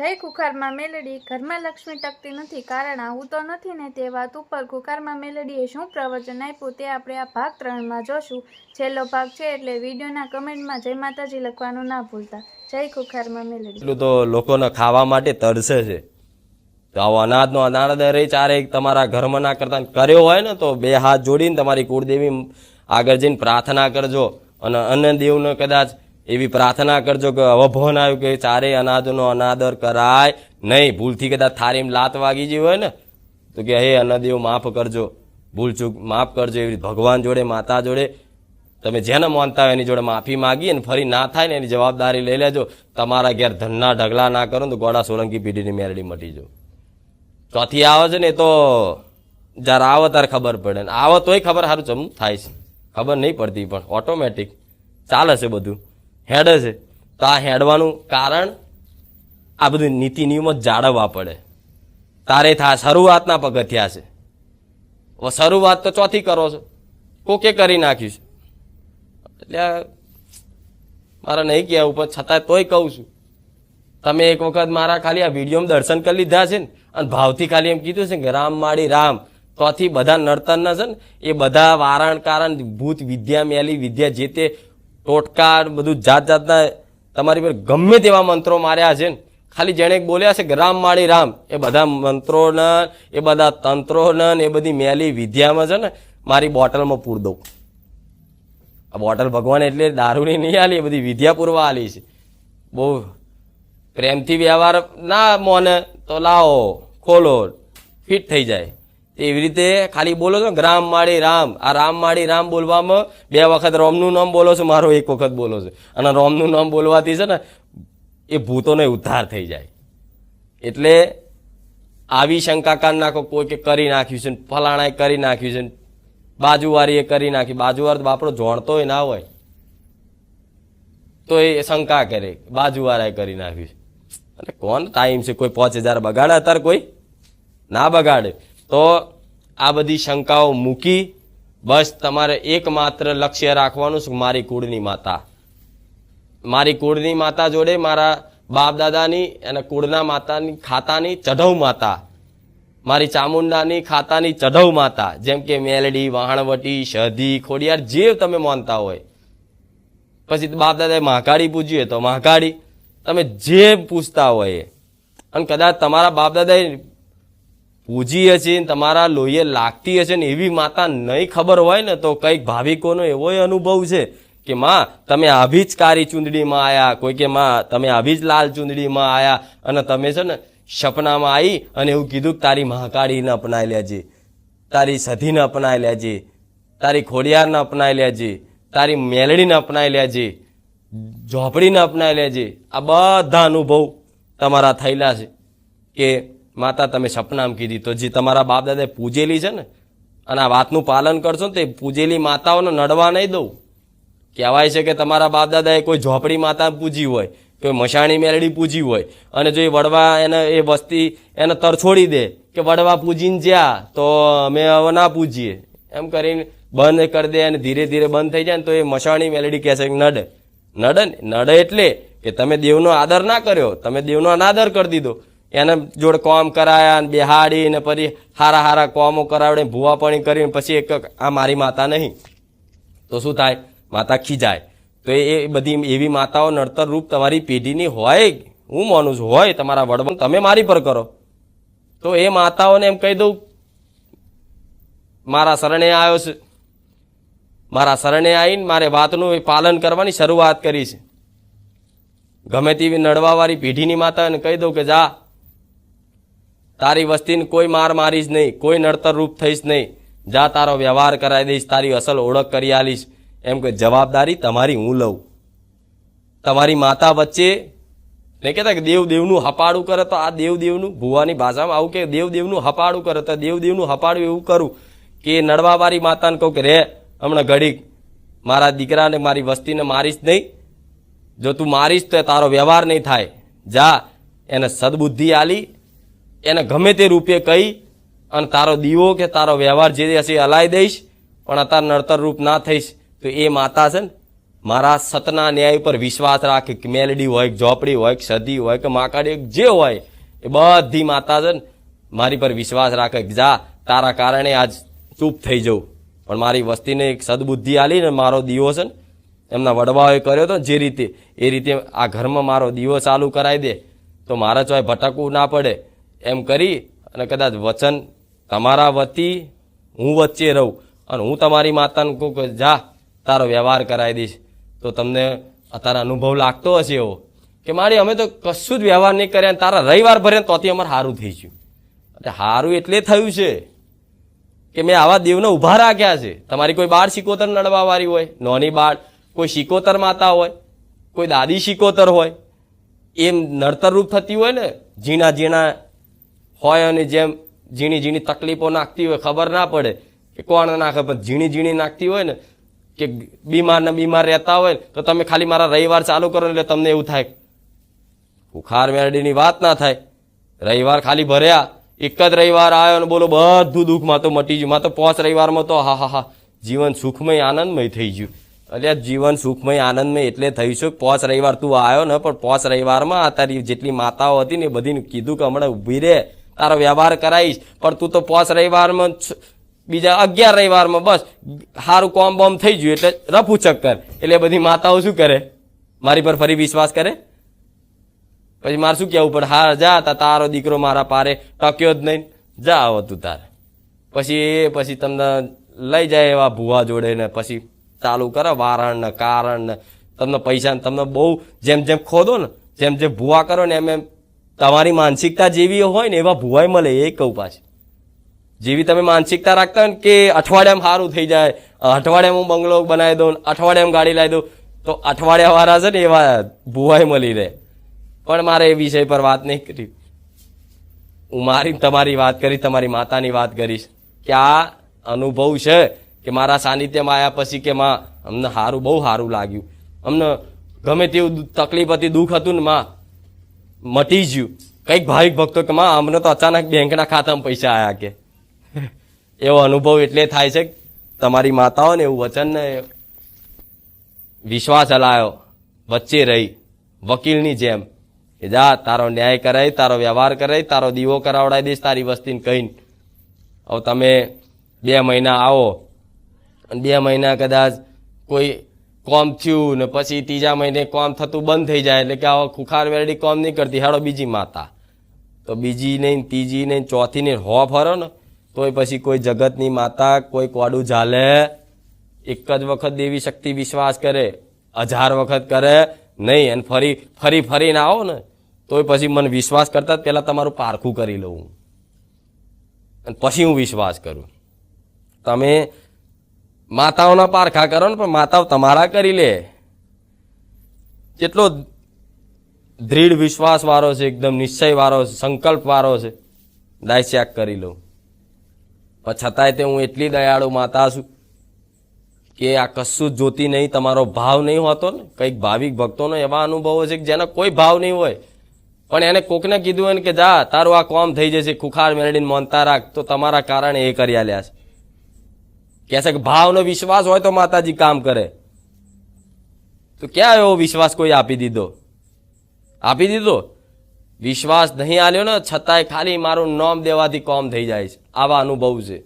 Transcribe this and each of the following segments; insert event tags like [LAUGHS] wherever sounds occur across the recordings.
જય કુખારમાં મેલડી, ઘરમાં લક્ષ્મી ટકતી નથી કારણ આવું તો નથી ને તે વાત ઉપર કુખારમાં મેલડીએ શું પ્રવચન આપ્યું તે આપણે આ ભાગ ત્રણમાં જોશું. છેલ્લો ભાગ છે એટલે વિડીયોના કમેન્ટમાં જય માતાજી લખવાનું ના ભૂલતા. જય કુખારમાં મેલડી. એટલું તો લોકોને ખાવા માટે તરસે છે. તો આવો અનાજનો અનાજ રહી ચારે તમારા ઘરમાં ના કરતા કર્યો હોય ને તો બે હાથ જોડીને તમારી કુળદેવી આગળ જઈને પ્રાર્થના કરજો. અને અન્ય દેવને કદાચ એવી પ્રાર્થના કરજો કે હવે આવ્યું કે ચારે અનાજનો અનાદર કરાય નહીં. ભૂલથી કદાચ થારી લાત વાગી ગઈ હોય ને, તો કે હે અન્નદેવ માફ કરજો. ભૂલચૂક માફ કરજો. એવી ભગવાન જોડે, માતા જોડે તમે જેને માનતા હોય એની જોડે માફી માગી અને ફરી ના થાય ને એની જવાબદારી લઈ લેજો. તમારા ઘેર ધનના ઢગલા ના કરો તો ગોડા સોલંકી પીઢીની મેરડી મટી જો ચોથી આવે છે ને તો જ્યારે આવે ત્યારે ખબર પડે. ને આવે તોય ખબર સારું ચમ થાય છે. ખબર નહીં પડતી પણ ઓટોમેટિક ચાલે છે બધું. હેડે છે. તો આ હેડવાનું કારણ આ બધું નીતિ નિયમો જાળવવા પડે. તારે થા શરૂઆતના પગથિયા છે. શરૂઆત તો ચોથી કરો છો. કોકે કરી નાખ્યું છે. એટલે મારા મારે નહીં કહેવું પણ છતાંય તોય કહું છું. તમે એક વખત મારા ખાલી આ વિડીયોમાં દર્શન કરી લીધા છે ને, અને ભાવથી ખાલી એમ કીધું છે કે રામ માળી રામ. તોથી બધા નર્તનના છે ને, એ બધા વારણ કારણ ભૂત વિદ્યા મેલી વિદ્યા જે તે ટોટકા બધું જાત જાતના તમારી પર ગમે તેવા મંત્રો માર્યા છે ને. ખાલી જેણે બોલ્યા છે કે રામ માળી રામ, એ બધા મંત્રોને, એ બધા તંત્રોને ને એ બધી મેલી વિદ્યામાં છે ને, મારી બોટલમાં પૂર દઉં. આ બોટલ ભગવાન એટલે દારૂની નહીં આલી, એ બધી વિદ્યા પૂરવા આલી છે. બહુ પ્રેમથી વ્યવહાર ના મોને, તો લાવો, ખોલો, ફિટ થઈ જાય. એવી રીતે ખાલી બોલો છો રામ માળી રામ. આ રામ માળી રામ બોલવામાં બે વખત રોમનું નામ બોલો છો, મારો એક વખત બોલો છો. અને રોમનું નામ બોલવાથી છે ને, એ ભૂતોને ઉદ્ધાર થઈ જાય. એટલે આવી શંકા કાન નાખો કોઈ કે કરી નાખ્યું છે ને, ફલાણાએ કરી નાખ્યું છે ને, બાજુવાળીએ કરી નાખી. બાજુવાર બાપડો જોણતોય ના હોય. તો એ શંકા કરે, બાજુવાળાએ કરી નાખ્યું છે. અને કોણ ટાઈમ છે? કોઈ પાંચ હજાર બગાડે? અત્યારે કોઈ ના બગાડે. તો આ બધી શંકાઓ મૂકી બસ તમારે એકમાત્ર લક્ષ્ય રાખવાનું છે મારી કુળની માતા. મારી કુળની માતા જોડે મારા બાપ દાદાની અને કુળના માતાની ખાતાની ચઢવ માતા. મારી ચામુંડાની ખાતાની ચઢવ માતા. જેમ કે મેલડી, વહાણવટી શધી ખોડિયાર જે તમે માનતા હોય. પછી બાપ દાદાએ મહાકાળી પૂજ્યું તો મહાકાળી. તમે જે પૂછતા હોય. અને કદાચ તમારા બાપ દાદાએ પૂજી હશે તમારા લોહીએ લાગતી હશે ને એવી માતા નહીં ખબર હોય ને તો કંઈક ભાવિકોનો એવો અનુભવ છે કે માં, તમે આવી જ કારી ચૂંદડીમાં આવ્યા કોઈ કે માં, તમે આવી જ લાલ ચૂંદડીમાં આવ્યા અને તમે છે ને સપનામાં આવી અને એવું કીધું કે તારી મહાકાળીને અપનાવી લેજે, તારી સધીને અપનાવી લેજે, તારી ખોડિયારને અપનાવી લેજે, તારી મેલડીને અપનાવી લેજે, ઝોપડીને અપનાવી લેજે. આ બધા અનુભવ તમારા થયેલા છે કે માતા, તમે સપનામ કીધી. તો જે તમારા બાપ દાદાએ પૂજેલી છે ને, અને આ વાતનું પાલન કરશો ને, તે પૂજેલી માતાઓને નડવા નહીં દઉં. કહેવાય છે કે તમારા બાપ દાદાએ કોઈ ઝોપડી માતા પૂજી હોય, કોઈ મશાણી મેલડી પૂજી હોય, અને જો એ વડવા એને, એ વસ્તી એને તરછોડી દે કે વડવા પૂજીને જ્યાં, તો અમે હવે ના પૂજીએ. એમ કરીને બંધ કરી દે અને ધીરે ધીરે બંધ થઈ જાય ને, તો એ મશાણી મેલડી કહેશે કે નડે. નડે ને? નડે એટલે કે તમે દેવનો આદર ના કર્યો, તમે દેવનો અનાદર કરી દીધો. એને જોડે કોમ કરાયા ને બેહાડી ને પછી હારા હારા કોમો કરાવડે, ભૂવાપણી કરીને પછી એક આ મારી માતા નહીં. તો શું થાય? માતા ખીજાય. તો એ બધી એવી માતાઓ નડતર રૂપ તમારી પેઢીની હોય હું માનું છું, હોય તમારા વડવાન તમે મારી પર કરો. તો એ માતાઓને એમ કહી દઉં, મારા શરણે આવ્યો છે. મારા શરણે આવીને મારે વાતનું પાલન કરવાની શરૂઆત કરી છે. ગમે તેવી નડવાવાળી પેઢીની માતાને કહી દઉં કે, જા તારી વસ્તીને કોઈ માર મારીશ નહીં, કોઈ નડતર રૂપ થઈશ નહીં. જા, તારો વ્યવહાર કરાવી દઈશ, તારી અસલ ઓળખ કરી આલીશ. એમ કે જવાબદારી તમારી હું લઉં. તમારી માતા વચ્ચે ને કહેતા કે દેવદેવનું હપાડું કરે તો આ દેવદેવનું ભુવાની ભાષામાં આવું કે દેવદેવનું હપાડું કરે તો દેવદેવનું હપાડું એવું કરું કે નડવાવાળી માતાને કહું કે રે, હમણાં ઘડીક મારા દીકરાને, મારી વસ્તીને મારીશ નહીં. જો તું મારીશ તો તારો વ્યવહાર નહીં થાય. જા, એને સદબુદ્ધિ આલી એને ગમે તે રૂપે કહી અને તારો દીવો કે તારો વ્યવહાર જે હશે એ હલાવી દઈશ, પણ અત્યારે નડતર રૂપ ના થઈશ, તો એ માતા છે ને, મારા સતના ન્યાય પર વિશ્વાસ રાખે કે મેલડી હોય ઝોપડી હોય, કે સદી હોય, કે માકાડી જે હોય, એ બધી માતા છે ને, મારી પર વિશ્વાસ રાખે જા, તારા કારણે આજ ચૂપ થઈ જવું પણ મારી વસ્તીને એક સદબુદ્ધિ આલી ને મારો દીવો છે ને, એમના વડવાઓએ કર્યો હતો જે રીતે, એ રીતે આ ઘરમાં મારો દીવો ચાલુ કરાવી દે, તો મારે ચોય ભટકવું ના પડે. એમ કરી અને કદાચ વચન તમારા વતી હું વચ્ચે રહું અને હું તમારી માતાને કહું જા, તારો વ્યવહાર કરાવી દઈશ. તો તમને અત્યારે અનુભવ લાગતો હશે એવો કે મારી અમે તો કશું જ વ્યવહાર નહીં કર્યા તારા રવિવાર ભરે તોથી અમારે સારું થઈ ગયું. એટલે સારું એટલે થયું છે કે મેં આવા દેવને ઊભા રાખ્યા છે. તમારી કોઈ બાળ શિકોતર નડવાવાળી હોય, નોની બાળ, કોઈ શિકોતર માતા હોય, કોઈ દાદી શિકોતર હોય, એમ નડતર રૂપ થતી હોય ને, ઝીણા ઝીણા હોય અને જેમ ઝીણી ઝીણી તકલીફો નાખતી હોય, ખબર ના પડે કે કોણ નાખે. પણ ઝીણી ઝીણી નાખતી હોય ને, કે બીમાર ને બીમાર રહેતા હોય, તો તમે ખાલી મારા રવિવાર ચાલુ કરો એટલે તમને એવું થાય. બુખાર મેરડીની વાત ના થાય. રવિવાર ખાલી ભર્યા, એક જ રવિવાર આવ્યો અને બોલો બધું દુઃખમાં તો મટી ગયું. માં તો પોચ રવિવારમાં તો હા હા હા, જીવન સુખમય, આનંદમય થઈ ગયું. એટલે જીવન સુખમય, આનંદમય એટલે થયું છે પોચ રવિવાર તું આવ્યો ને, પણ પોચ રવિવારમાં આ તારી જેટલી માતાઓ હતી ને એ બધીને કીધું કે હમણાં ઊભી રહે. તારો વ્યવહાર કરાવીશ પણ તું તો પોચ રવિવારમાં બીજા અગિયાર રવિવારમાં બસ. સારું કોમ બોમ થઈ ગયું એટલે રફુ ચક્કર એટલે બધી માતાઓ શું કરે? મારી પર ફરી વિશ્વાસ કરે? પછી મારે શું કહેવું પડે? હા, જા, તા, તારો દીકરો મારા પારે ટક્યો જ નહીં. જા, આવો તું તારે. પછી એ, પછી તમને લઈ જાય એવા ભૂવા જોડે ને પછી ચાલુ કરે વારણ ને કારણ ને તમને પૈસા તમને બહુ જેમ જેમ ખોદો ને, જેમ જેમ ભૂવા કરો ને, એમ એમ તમારી માનસિકતા જેવી હોય ને એવા ભુવાઈ મળે, એ કહું પાછી. જેવી તમે માનસિકતા રાખતા હોય કે અઠવાડિયામાં સારું થઈ જાય, અઠવાડિયામાં હું બંગલો બનાવી દઉં, અઠવાડિયામાં ગાડી લાવી દઉં, તો અઠવાડિયા વાળા છે ને એવા ભુવાઈ મળી રહે. પણ મારે એ વિષય પર વાત નહીં કરી. હું મારી તમારી વાત કરી, તમારી માતાની વાત કરીશ કે આ અનુભવ છે કે મારા સાનિધ્યમાં આવ્યા પછી કે માં અમને સારું બહુ સારું લાગ્યું. અમને ગમે તેવું તકલીફ હતી, દુઃખ હતું ને માં મટી જ્યું. કંઈક ભાવિક ભક્તો કે માં અમને તો અચાનક બેંકના ખાતામાં પૈસા આવ્યા કે. [LAUGHS] એવો અનુભવ એટલે થાય છે તમારી માતાઓને એવું વચનને વિશ્વાસ હલાયો વચ્ચે રહી વકીલની જેમ કે જા તારો ન્યાય કરાય તારો વ્યવહાર કરાય તારો દીવો કરાવડાવી દઈશ તારી વસ્તીને કહીને. હવે તમે બે મહિના આવો અને બે મહિના કદાચ કોઈ કોમ થયું ને પછી ત્રીજા મહિને કોમ થતું બંધ થઈ જાય એટલે કે આવા ખુખાર વેરડી કોમ નહીં કરતી. હેડો બીજી માતા. તો બીજી નહીં ત્રીજી નહીં ચોથી નહીં હો ફરો ને, તોય પછી કોઈ જગતની માતા કોઈ કોડું ઝાલે. એક જ વખત દેવી શક્તિ વિશ્વાસ કરે, હજાર વખત કરે, નહીં, અને ફરી ફરી, ફરીને આવો ને, તોય પછી મને વિશ્વાસ કરતા જ પહેલાં તમારું પારખું કરી લઉં. અને પછી હું વિશ્વાસ કરું. તમે માતાઓના પારખા કરો ને, પણ માતાઓ તમારા કરી લે. કેટલો દૃઢ વિશ્વાસ વાળો છે, એકદમ નિશ્ચય વાળો છે સંકલ્પ વાળો છે. દાયસ્યાગ કરી લઉં પણ છતાંય તે હું એટલી દયાળુ માતા છું કે આ કશું જ જોતી નહીં, તમારો ભાવ નહીં હોતો ને. કંઈક ભાવિક ભક્તોનો એવા અનુભવો છે કે જેનો કોઈ ભાવ નહીં હોય. પણ એને કોકને કીધું હોય ને કે જા, તારું આ કોમ થઈ જશે, ખુખાર મેળવીને મોનતા રાખ, તો તમારા કારણે એ કરી આલ્યા છે. કહે છે કે ભાવનો વિશ્વાસ હોય તો માતાજી કામ કરે. તો ક્યાં એવો વિશ્વાસ કોઈ આપી દીધો? આપી દીધો? વિશ્વાસ નહીં આલ્યો ને, છતાંય ખાલી મારું નામ દેવાથી કોમ થઈ જાય છે. આવા અનુભવ છે.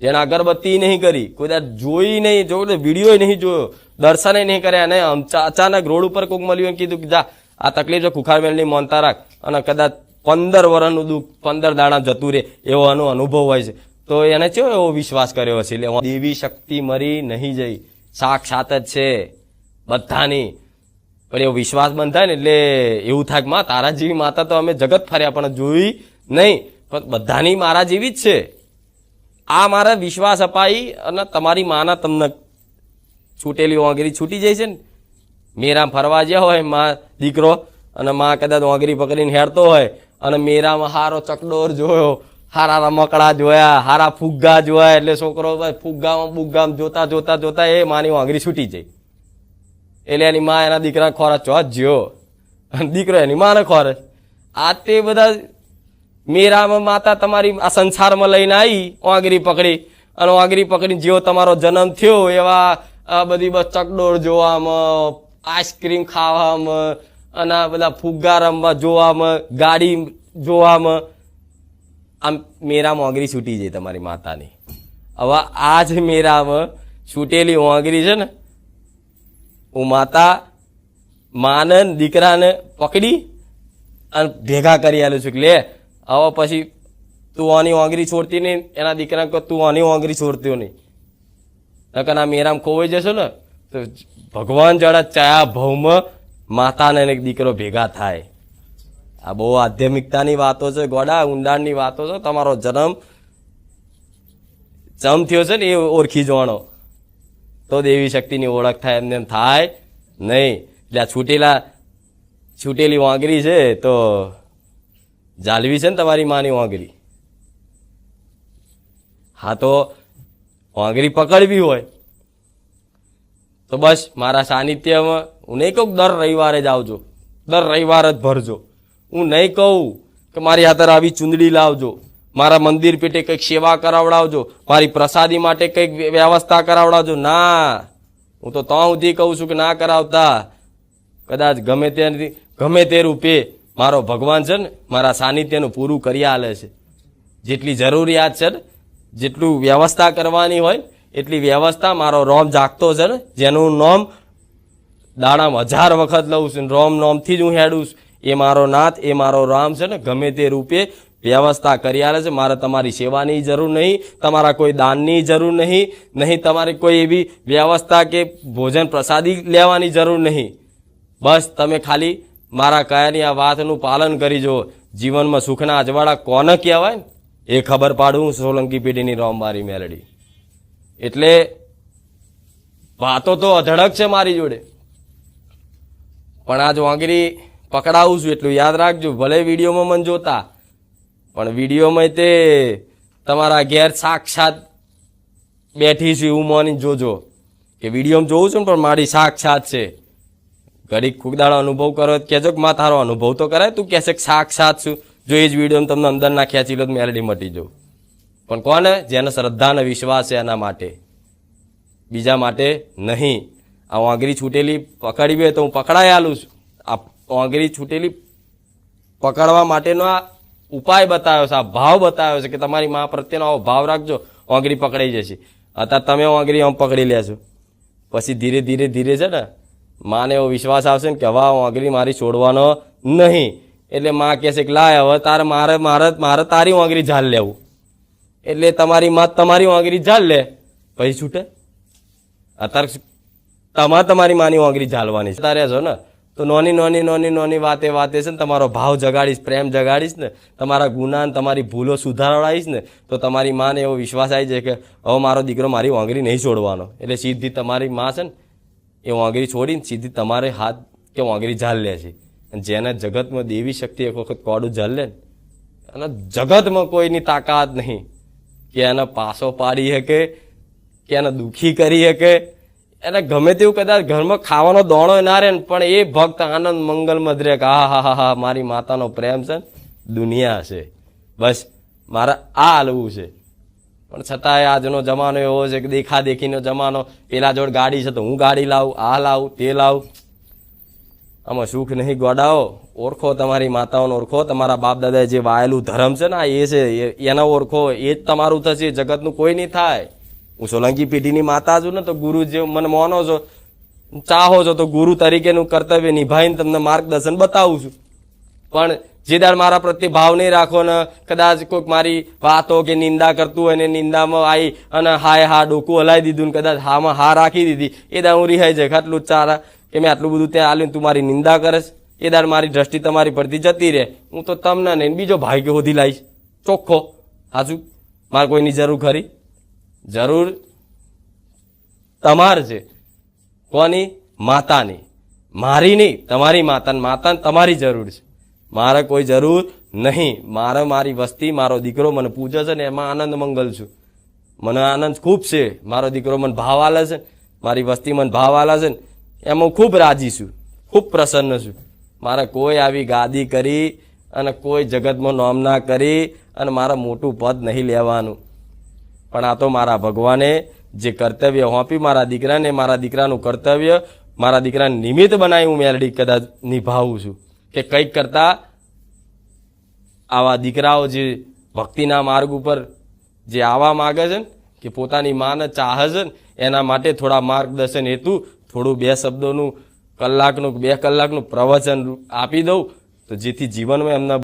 જેને અગરબત્તી નહીં કરી, કોઈ જોઈ નહીં, જો વીડિયો નહીં જોયો દર્શને નહીં કર્યા અને અચાનક રોડ ઉપર કોઈક મળ્યું એમ કીધું કે જા, આ તકલીફ ખુખાર મેળની મોનતા રાખ. અને કદાચ પંદર વર્ષનું દુઃખ, પંદર દાણા જતું રહે એવો અનુભવ હોય છે. તો એને ચો એવો વિશ્વાસ કર્યો હશે? એટલે દેવી શક્તિ મરી નહીં જઈ. સાક્ષાત જ છે બધાની. પણ એવો વિશ્વાસ બંધાય ને એટલે એવું થાયમાં, તારા જેવી માતા તો અમે જગત ફર્યા, પણ જોઈ નહીં. પણ બધાની મારા જેવી જ છે. આ મારા વિશ્વાસ અપાઈ અને તમારી માના તમને છૂટેલી ઓંગરી છૂટી જાય છે ને. મેરા ફરવા જ્યાં હોયમાં દીકરો અને માં કદાચ ઓંગરી પકડીને હેરતો હોય અને મેરામાં હારો ચકડોર જોયો હારા રમકડા જોયા, હારા ફુગ્ગા જોયા, એટલે છોકરો ફુગ્ગામાં બુગ્ગામાં જોતા જોતા જોતા એ માની વાંગરી છૂટી જાય એટલે એની મા એના દીકરા ખોરા ચોથ જ્યો. અને દીકરો એની માને ખોરે. આ તે બધા મેરામાં માતા તમારી આ સંસારમાં લઈને આવી વાંગરી પકડી. અને વાંગરી પકડીને જેવો તમારો જન્મ થયો, એવા આ બધી બસ ચકડોળ જોવામાં, આઈસ્ક્રીમ ખાવામાં, અને આ બધા ફુગ્ગા રમવા જોવામાં, ગાડી જોવામાં આમ મેરા મોંઘરી છૂટી જાય તમારી માતાની. હવે આ જ મેરામાં છૂટેલી મોંગરી છે ને, હું માતા માને દીકરાને પકડી અને ભેગા કરી આલું છું લે, હવે પછી તું આની ઓંગરી છોડતી નહીં, એના દીકરાને કહો તું આની ઓંગરી છોડતી નહીં. નકર આ મેરામ ખોવાઈ જશો ને, તો ભગવાન જડા ચાયા ભૌમ માતાને એક દીકરો ભેગા થાય. આ બહુ આધ્યાત્મિકતાની વાતો છે, ગોડા ઊંડાણની વાતો છે. તમારો જન્મ જમ થયો છે ને એ ઓળખી જવાનો. તો દેવી શક્તિની ઓળખ થાય એમને એમ થાય નહીં. એટલે આ છૂટેલા છૂટેલી વાંગરી છે તો જાલવી છે ને તમારી માની વાંગરી. હા તો વાંગરી પકડવી હોય. તો બસ મારા સાનિધ્યમાં હું નહીં કહું દર રવિવારે જ આવજો. દર રવિવાર જ ભરજો. હું નહીં કહું કે મારી હાથર આવી ચૂંદડી લાવજો, મારા મંદિર પેટે કંઈક સેવા કરાવડાવજો, મારી પ્રસાદી માટે કંઈક વ્યવસ્થા કરાવડાવજો. ના, હું તો ત્યાં સુધી કહું છું કે ના કરાવતા. કદાચ ગમે તે ગમે તે રૂપે મારો ભગવાન છે ને, મારા સાનિધ્યનું પૂરું કરી આલે છે. જેટલી જરૂરિયાત છે ને, જેટલું વ્યવસ્થા કરવાની હોય એટલી વ્યવસ્થા મારો રોમ જાગતો છે ને, જેનું નોમ દાડામાં હજાર વખત લઉં છું રોમ નોમથી જ હું હેડું છું. એ મારો નાથ, એ મારો રામ છે ને ગમે તે રૂપે વ્યવસ્થા કરી આલે છે. મારે તમારી સેવાની જરૂર નહીં, તમારા કોઈ દાનની જરૂર નહીં નહીં તમારે કોઈ એવી વ્યવસ્થા કે ભોજન પ્રસાદી લેવાની જરૂર નહીં. બસ તમે ખાલી મારા કયાની આ વાતનું પાલન કરી જો જીવનમાં સુખના અજવાળા કોને કહેવાય એ ખબર પાડું સોલંકી પેઢીની રોમબારી મેલડી. એટલે વાતો તો અધડક છે મારી જોડે. પણ આ વાંગરી પકડાવું છું એટલું યાદ રાખજો. ભલે વિડીયોમાં મને જોતા, પણ વિડીયોમાં તે તમારા ઘેર સાક્ષાત બેઠી છું એવું મોની જોજો. કે વિડીયોમાં જોઉં છું ને, પણ મારી સાક્ષાત છે. ઘડીક ખુકદાડો અનુભવ કરો કહેજો કે માં, તારો અનુભવ તો કરાય, તું કહેશે કે સાક્ષાત છું. જો એ જ વીડિયો તમને અંદર ના ખેંચી લો તો મેલડી મટી જાઉં. પણ કોને? જેને શ્રદ્ધા અને વિશ્વાસ છે એના માટે. બીજા માટે નહીં. આ વાંગરી છૂટેલી પકડી બે તો હું પકડાઈ આલું છું. આ વાંગરી છૂટેલી પકડવા માટેનો આ ઉપાય બતાવ્યો છે, આ ભાવ બતાવ્યો છે કે તમારી મા પ્રત્યેનો આવો ભાવ રાખજો, ઓગળી પકડાઈ જશે. અત્યારે તમે ઓગળી આમ પકડી લેશો પછી ધીરે ધીરે ધીરે છે ને, માને એવો વિશ્વાસ આવશે ને કે હવે ઓગળી મારી છોડવાનો નહીં. એટલે માં કહેશે કે લાય, હવે તારે મારે મારે મારે તારી વાંગરી ઝાલ લેવું. એટલે તમારી માં તમારી વાંગરી ઝાલ લે, પછી છૂટે. અત્યારે તમારે તમારી માની વાંગરી ઝાલવાની છે. તારે છો ને તો નોની નોની નોની નોની વાતે વાતે છે ને તમારો ભાવ જગાડીશ, પ્રેમ જગાડીશ ને, તમારા ગુના તમારી ભૂલો સુધારવાડીશ ને, તો તમારી માને એવો વિશ્વાસ આવી જાય કે, હવે મારો દીકરો મારી વાંગરી નહીં છોડવાનો. એટલે સીધી તમારી માં છે ને, એ વાંગરી છોડીને સીધી તમારે હાથ કે વાંગરી ઝાલ લે છે. અને જેને જગતમાં દેવી શક્તિ એક વખત કોડું ઝાલ લે ને, અને જગતમાં કોઈની તાકાત નહીં. કે એને પાસો પાડી શકે, કે એને દુઃખી કરી શકે એને ગમે તેવું કદાચ ઘરમાં ખાવાનો દોણો ના રહે પણ એ ભક્ત આનંદ મંગલ રહે કે હા હા હા, મારી માતાનો પ્રેમ છે દુનિયા છે. બસ, મારે આ હાલવું છે. પણ છતાંય આજનો જમાનો એવો છે કે દેખા દેખીનો જમાનો. પેલા જોડ ગાડી છે તો હું ગાડી લાવું, આ લાવું, તે લાવું. આમાં સુખ નહીં ગોડાઓ. ઓળખો તમારી માતાઓને, ઓળખો તમારા બાપ દાદાએ જે વાયેલું ધર્મ છે ને એ છે એને ઓળખો, એ જ તમારું થશે, જગતનું કોઈ નહીં થાય. હું સોલંકી પેઢીની માતા છું ને તો ગુરુ જે મને માનો છો, ચાહો છો તો ગુરુ તરીકેનું કર્તવ્ય નિભાવીને તમને માર્ગદર્શન બતાવું છું. પણ જે દાડ મારા પ્રત્યે ભાવ નહીં રાખો ને કદાચ કોઈક મારી વાતો કે નિંદા કરતું હોય ને નિંદામાં આવી અને હાય હા ડોકું હલાવી દીધું ને કદાચ હામાં હા રાખી દીધી, એ દાડ હું રિહાઈ જાય આટલું ચારા કે મેં આટલું બધું ત્યાં આલ્યું તું મારી નિંદા કરસ એ દાડ મારી દ્રષ્ટિ તમારી પરથી જતી રહે. હું તો તમને નહીં બીજો ભાગ્ય શોધી લાવીશ ચોખ્ખો. હાજુ મારે કોઈની જરૂર ખરી? જરૂર તમાર છે. કોની? માતાની. મારી નહીં, તમારી માતા માતાને તમારી જરૂર છે. મારે કોઈ જરૂર નહીં. મારે મારી વસ્તી, મારો દીકરો મને પૂજે છે ને એમાં આનંદ મંગલ છું. મને આનંદ ખૂબ છે. મારો દીકરો મને ભાવ આલે છે મારી વસ્તી મને ભાવ આલે છે એમાં ખૂબ રાજી છું. ખૂબ પ્રસન્ન છું. મારે કોઈ આવી ગાદી કરી અને કોઈ જગતમાં નોમના કરી અને મારે મોટું પદ નહીં લેવાનું. પણ આ તો મારા ભગવાને જે કર્તવ્ય હોંપી મારા દીકરાને, મારા દીકરાનું કર્તવ્ય, મારા દીકરાને નિમિત્ત બનાવી હું મેલડી કદાચ નિભાવું છું. કે કંઈક કરતાં આવા દીકરાઓ જે ભક્તિના માર્ગ ઉપર જે આવવા માગે છે ને, કે પોતાની માને ચાહે છે ને, એના માટે થોડા માર્ગદર્શન હેતુ થોડું બે શબ્દોનું, કલાકનું, બે કલાકનું પ્રવચન આપી દઉં તો જેથી જીવનમાં એમના